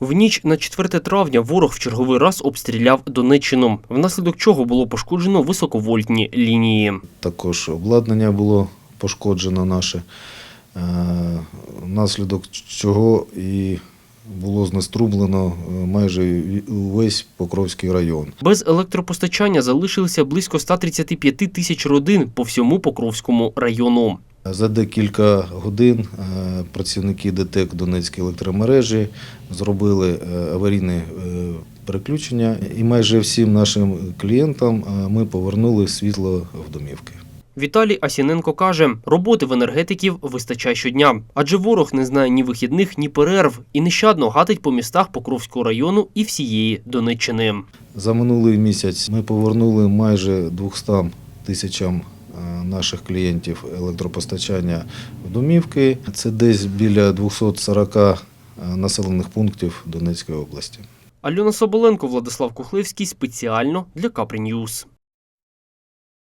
В ніч на 4 травня ворог в черговий раз обстріляв Донеччину, внаслідок чого було пошкоджено високовольтні лінії. Також обладнання було пошкоджено наше, е, внаслідок чого і було знеструблено е, майже увесь Покровський район. Без електропостачання залишилися близько 135 тисяч родин по всьому Покровському району. За декілька годин е, працівники ДТЕК Донецької електромережі зробили е, аварійне е, переключення, і майже всім нашим клієнтам ми повернули світло в домівки. Віталій Асіненко каже, роботи в енергетиків вистачає щодня, адже ворог не знає ні вихідних, ні перерв і нещадно гатить по містах Покровського району і всієї Донеччини. За минулий місяць ми повернули майже 200 тисячам наших клієнтів електропостачання в домівки. Це десь біля 240 е, населених пунктів Донецької області. Альона Соболенко, Владислав Кухливський спеціально для Капрі Ньюс.